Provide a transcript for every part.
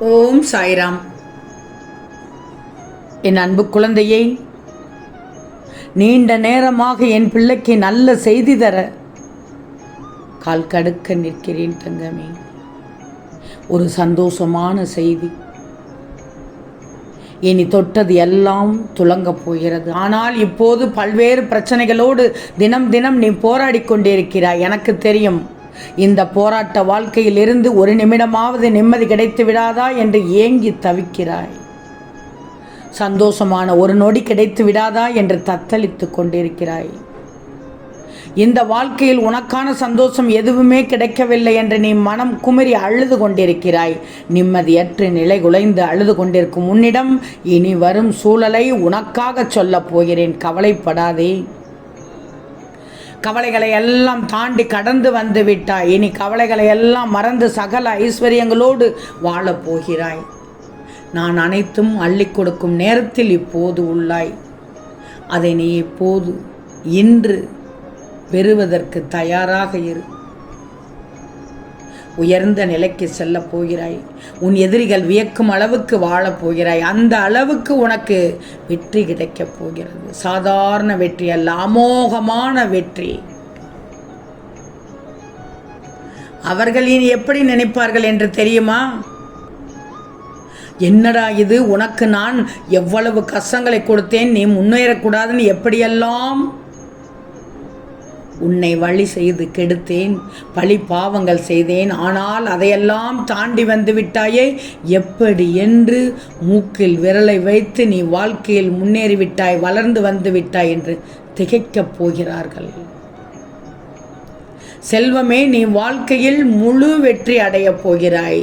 ஓம் சாய்ராம். என் அன்பு குழந்தையை நீண்ட நேரமாக என் பிள்ளைக்கு நல்ல செய்தி தர கால் கடுக்க நிற்கிறேன் தங்கமே. ஒரு சந்தோஷமான செய்தி. இனி தொட்டது எல்லாம் துலங்கப் போகிறது. ஆனால் இப்போது பல்வேறு பிரச்சனைகளோடு தினம் தினம் நீ போராடி கொண்டிருக்கிறாய். எனக்கு தெரியும். இந்த போராட்ட வாழ்க்கையிலிருந்து ஒரு நிமிடமாவது நிம்மதி கிடைத்து விடாதா என்று ஏங்கி தவிக்கிறாய். சந்தோஷமான ஒரு நொடி கிடைத்து விடாதா என்று தத்தளித்து கொண்டிருக்கிறாய். இந்த வாழ்க்கையில் உனக்கான சந்தோஷம் எதுவுமே கிடைக்கவில்லை என்று நீ மனம் குமரி அழுது கொண்டிருக்கிறாய். நிம்மதியற்று நிலை குலைந்து அழுது கொண்டிருக்கும் உன்னிடம் இனி வரும் சூழலை உனக்காக சொல்லப் போகிறேன். கவலைப்படாதே. கவலைகளை எல்லாம் தாண்டி கடந்து வந்து விட்டாய். இனி கவலைகளை எல்லாம் மறந்து சகல ஐஸ்வர்யங்களோடு வாழப் போகிறாய். நான் அனைத்தும் அள்ளிக் கொடுக்கும் நேரத்தில் இப்போது உள்ளாய். அதை நீ இப்போது இன்று பெறுவதற்கு தயாராக இரு. உயர்ந்த நிலைக்கு செல்லப் போகிறாய். உன் எதிரிகள் வியக்கும் அளவுக்கு வாழப் போகிறாய். அந்த அளவுக்கு உனக்கு வெற்றி கிடைக்கப் போகிறது. சாதாரண வெற்றி அல்ல அமோகமான வெற்றி. அவர்கள் இனி எப்படி நினைப்பார்கள் என்று தெரியுமா? என்னடா இது? உனக்கு நான் எவ்வளவு கஷ்டங்களை கொடுத்தேன் நீ முன்னேறக்கூடாதுன்னு எப்படியெல்லாம் உன்னை வழி செய்து கெடுத்தேன் பழி பாவங்கள் செய்தேன். ஆனால் அதையெல்லாம் தாண்டி வந்து விட்டாயே எப்படி என்று மூக்கில் விரலை வைத்து நீ வாழ்க்கையில் முன்னேறிவிட்டாய் வளர்ந்து வந்து விட்டாய் என்று திகைக்கப் போகிறார்கள். செல்வமே நீ வாழ்க்கையில் முழு வெற்றி அடையப் போகிறாய்.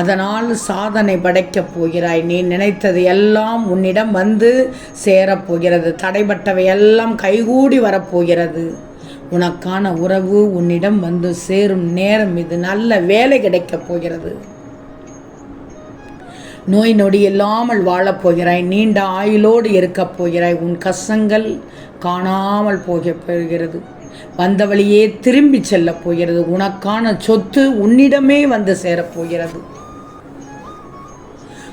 அதனால் சாதனை படைக்கப் போகிறாய். நீ நினைத்தது எல்லாம் உன்னிடம் வந்து சேரப்போகிறது தடைப்பட்டவை எல்லாம் கைகூடி வரப்போகிறது உனக்கான உறவு உன்னிடம் வந்து சேரும் நேரம் இது. நல்ல வேலை கிடைக்கப் போகிறது. நோய் நொடி இல்லாமல் வாழப்போகிறாய் நீண்ட ஆயுளோடு இருக்கப் போகிறாய். உன் கஷ்டங்கள் காணாமல் போக போகிறது. வந்த வழியே திரும்பி செல்லப் போகிறது. உனக்கான சொத்து உன்னிடமே வந்து சேரப்போகிறது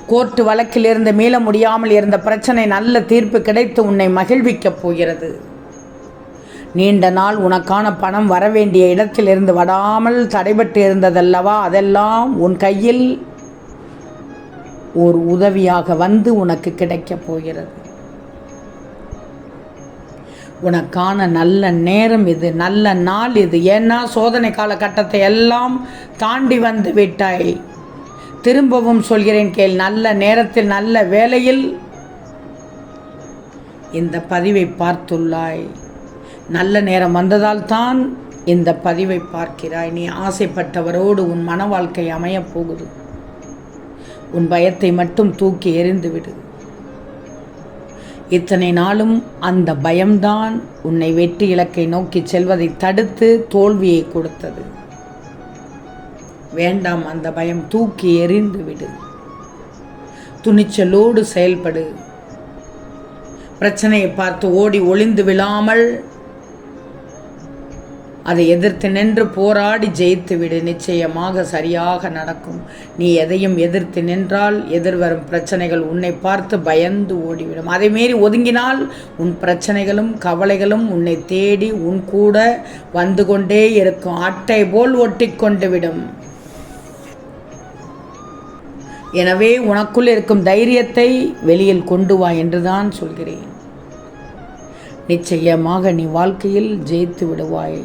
கோர்ட்டு வழக்கில் இருந்து மீள முடியாமல் இருந்த பிரச்சனை நல்ல தீர்ப்பு கிடைத்து உன்னை மகிழ்விக்கப் போகிறது. நீண்ட நாள் உனக்கான பணம் வரவேண்டிய இடத்திலிருந்து வடாமல் தடைபட்டு இருந்ததல்லவா? அதெல்லாம் உன் கையில் ஒரு உதவியாக வந்து உனக்கு கிடைக்கப் போகிறது. உனக்கான நல்ல நேரம் இது நல்ல நாள் இது. ஏன்னா சோதனை காலகட்டத்தை எல்லாம் தாண்டி வந்து விட்டாய். திரும்பவும் சொல்கிறேன் கேள் நல்ல நேரத்தில் நல்ல வேலையில் இந்த பதிவை பார்த்துள்ளாய். நல்ல நேரம் வந்ததால் தான் இந்த பதிவை பார்க்கிறாய். நீ ஆசைப்பட்டவரோடு உன் மன வாழ்க்கை அமையப் போகுது. உன் பயத்தை மட்டும் தூக்கி எறிந்துவிடு. இத்தனை நாளும் அந்த பயம்தான் உன்னை வெற்றி இலக்கை நோக்கி செல்வதை தடுத்து தோல்வியை கொடுத்தது. வேண்டாம் அந்த பயம் தூக்கி எறிந்து விடு துணிச்சலோடு செயல்படு. பிரச்சனையை பார்த்து ஓடி ஒளிந்து விழாமல் அதை எதிர்த்து நின்று போராடி ஜெயித்து விடு. நிச்சயமாக சரியாக நடக்கும். நீ எதையும் எதிர்த்து நின்றால் எதிர்வரும் பிரச்சனைகள் உன்னை பார்த்து பயந்து ஓடிவிடும். அதை மீறி ஒதுங்கினால் உன் பிரச்சனைகளும் கவலைகளும் உன்னை தேடி உன் கூட வந்து கொண்டே இருக்கும். அட்டை போல் ஒட்டி கொண்டு விடும். எனவே உனக்குள் இருக்கும் தைரியத்தை வெளியில் கொண்டு வா என்றுதான் சொல்கிறேன். நிச்சயமாக நீ வாழ்க்கையில் ஜெயித்து விடுவாய்.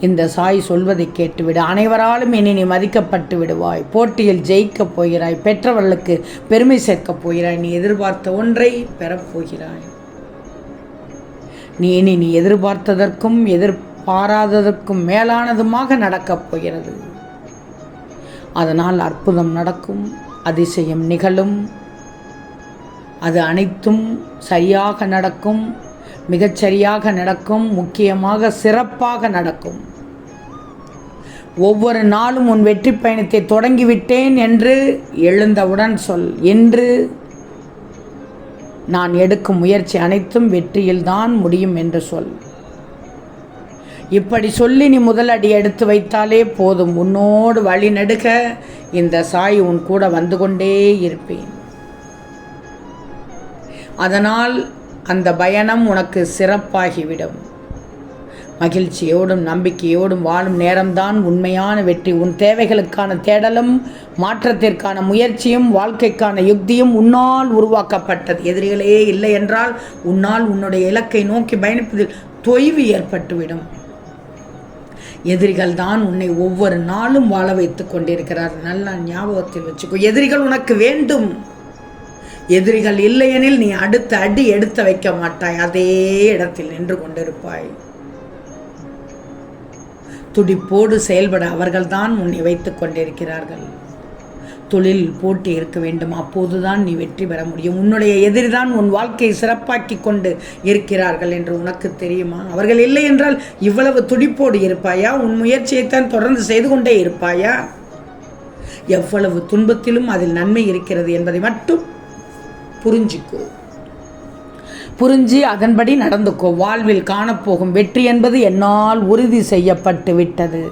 இந்த சாய் சொல்வதை கேட்டுவிடு. அனைவராலும் இனி நீ மதிக்கப்பட்டு விடுவாய். போட்டியில் ஜெயிக்கப் போகிறாய். பெற்றவர்களுக்கு பெருமை சேர்க்கப் போகிறாய். நீ எதிர்பார்த்த ஒன்றை பெறப்போகிறாய் நீ இனி நீ எதிர்பார்த்ததற்கும் எதிர்பாராததற்கும் மேலானதுமாக நடக்கப் போகிறது. அதனால் அற்புதம் நடக்கும். அதிசயம் நிகழும். அது அனைத்தும் சரியாக நடக்கும். மிகச்சரியாக நடக்கும். முக்கியமாக சிறப்பாக நடக்கும். ஒவ்வொரு நாளும் உன் வெற்றி பயணத்தை தொடங்கிவிட்டேன் என்று எழுந்தவுடன் சொல். என்று நான் எடுக்கும் முயற்சி அனைத்தும் வெற்றியில்தான் முடியும் என்று சொல். இப்படி சொல்லி நீ முதல் அடி எடுத்து வைத்தாலே போதும். உன்னோடு வழி நடுக இந்த சாய் உன் கூட வந்து கொண்டே இருப்பேன். அதனால் அந்த பயணம் உனக்கு சிறப்பாகிவிடும். மகிழ்ச்சியோடும் நம்பிக்கையோடும் வாழும் நேரம்தான் உண்மையான வெற்றி. உன் தேவைகளுக்கான தேடலும் மாற்றத்திற்கான முயற்சியும் வாழ்க்கைக்கான யுக்தியும் உன்னால் உருவாக்கப்பட்டது. எதிரிகளே இல்லை என்றால் உன்னால் உன்னுடைய இலக்கை நோக்கி பயணிப்பதில் தொய்வு ஏற்பட்டுவிடும். எதிரிகள் தான் உன்னை ஒவ்வொரு நாளும் வாழ வைத்துக் கொண்டிருக்கிறார். நல்லா ஞாபகத்தில் வச்சுக்கோ எதிரிகள் உனக்கு வேண்டும். எதிரிகள் இல்லையெனில் நீ அடுத்த அடி எடுத்து வைக்க மாட்டாய். அதே இடத்தில் நின்று கொண்டிருப்பாய். துடிப்போடு செயல்பட அவர்கள்தான் உன்னை வைத்து கொண்டிருக்கிறார்கள். தொழில் போட்டி இருக்க வேண்டும். அப்போதுதான் நீ வெற்றி பெற முடியும். உன்னுடைய எதிரிதான் உன் வாழ்க்கையை சிறப்பாக்கி கொண்டு இருக்கிறார்கள் என்று உனக்கு தெரியுமா? அவர்கள் இல்லை என்றால் இவ்வளவு துடிப்போடு இருப்பாயா? உன் முயற்சியைத்தான் தொடர்ந்து செய்து கொண்டே இருப்பாயா? எவ்வளவு துன்பத்திலும் அதில் நன்மை இருக்கிறது என்பதை மட்டும் புரிஞ்சிக்கோ. புரிஞ்சு அதன்படி நடந்துக்கோ. வாழ்வில் காணப்போகும் வெற்றி என்பது என்னால் உறுதி செய்யப்பட்டு விட்டது.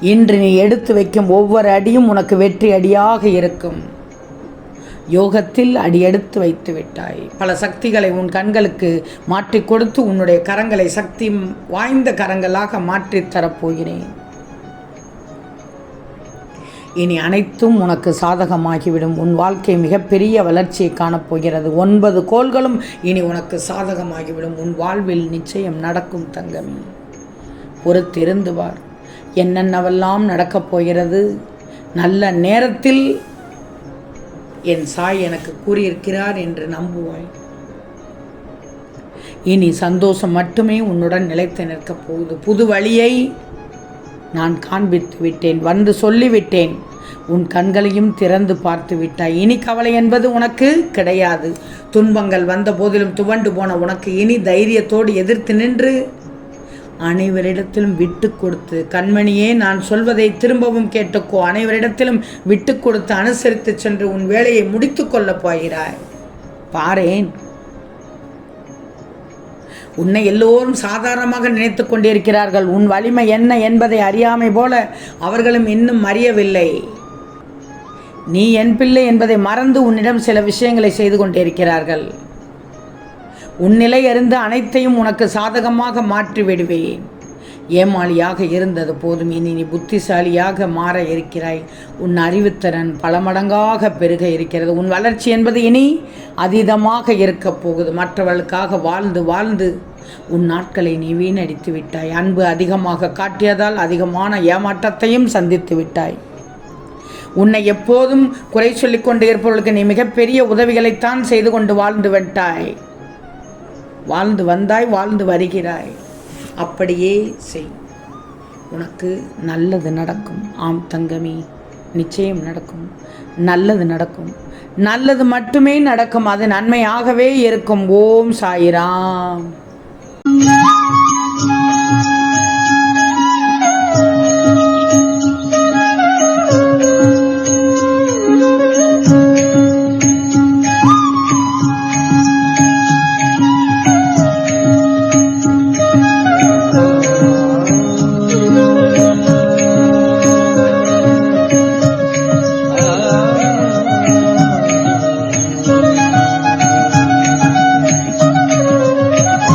இன்று நீ எடுத்து வைக்கும் ஒவ்வொரு அடியும் உனக்கு வெற்றி அடியாக இருக்கும். யோகத்தில் அடி எடுத்து வைத்து விட்டாய். பல சக்திகளை உன் கண்களுக்கு மாற்றிக் கொடுத்து உன்னுடைய கரங்களை சக்தி வாய்ந்த கரங்களாக மாற்றித் தரப்போகிறேன். இனி அனைத்தும் உனக்கு சாதகமாகிவிடும். உன் வாழ்க்கை மிகப்பெரிய வளர்ச்சியை காணப்போகிறது. ஒன்பது கோள்களும் இனி உனக்கு சாதகமாகிவிடும். உன் வாழ்வில் நிச்சயம் நடக்கும் தங்கமே. பொறுத்திருந்து பார் என்னென்னவெல்லாம் நடக்கப் போகிறது? நல்ல நேரத்தில் என் சாய் எனக்கு கூறியிருக்கிறார் என்று நம்புவாய். இனி சந்தோஷம் மட்டுமே உன்னுடன் நிலைத்து நிற்கப் போகுது. புது வழியை நான் காண்பித்து விட்டேன் வந்து சொல்லிவிட்டேன். உன் கண்களையும் திறந்து பார்த்து விட்டாய். இனி கவலை என்பது உனக்கு கிடையாது. துன்பங்கள் வந்த போதிலும் துவண்டு போன உனக்கு இனி தைரியத்தோடு எதிர்த்து நின்று அனைவரிடத்திலும் விட்டு கொடுத்து கண்மணியே நான் சொல்வதை திரும்பவும் கேட்டுக்கோ. அனைவரிடத்திலும் விட்டு கொடுத்து அனுசரித்து சென்று உன் வேலையை முடித்து கொள்ளப் போகிறாய். பாரேன். உன்னை எல்லோரும் சாதாரணமாக நினைத்து கொண்டிருக்கிறார்கள். உன் வலிமை என்ன என்பதை அறியாமை போல அவர்களும் இன்னும் அறியவில்லை. நீ என் பிள்ளை என்பதை மறந்து உன்னிடம் சில விஷயங்களை செய்து கொண்டிருக்கிறார்கள். உன் நிலை அறிந்து அனைத்தையும் உனக்கு சாதகமாக மாற்றி விடுவேன் ஏமாளியாக இருந்தது போதும். இனி நீ புத்திசாலியாக மாற இருக்கிறாய். உன் அறிவுத்திறன் பல மடங்காக பெருக இருக்கிறது. உன் வளர்ச்சி என்பது இனி அதீதமாக இருக்கப் போகுது. மற்றவர்களுக்காக வாழ்ந்து வாழ்ந்து உன் நாட்களை நீ வீணடித்து விட்டாய். அன்பு அதிகமாக காட்டியதால் அதிகமான ஏமாற்றத்தையும் சந்தித்து விட்டாய். உன்னை எப்போதும் குறை சொல்லிக் கொண்டு இருப்பவர்களுக்கு நீ மிகப்பெரிய உதவிகளைத்தான் செய்து கொண்டு வாழ்ந்து விட்டாய். வாழ்ந்து வந்தாய் வாழ்ந்து வருகிறாய். அப்படியே செய். உனக்கு நல்லது நடக்கும். ஆம் தங்கமே நிச்சயம் நடக்கும். நல்லது நடக்கும். நல்லது மட்டுமே நடக்கும். அது நன்மையாகவே இருக்கும். ஓம் சாயிராம்.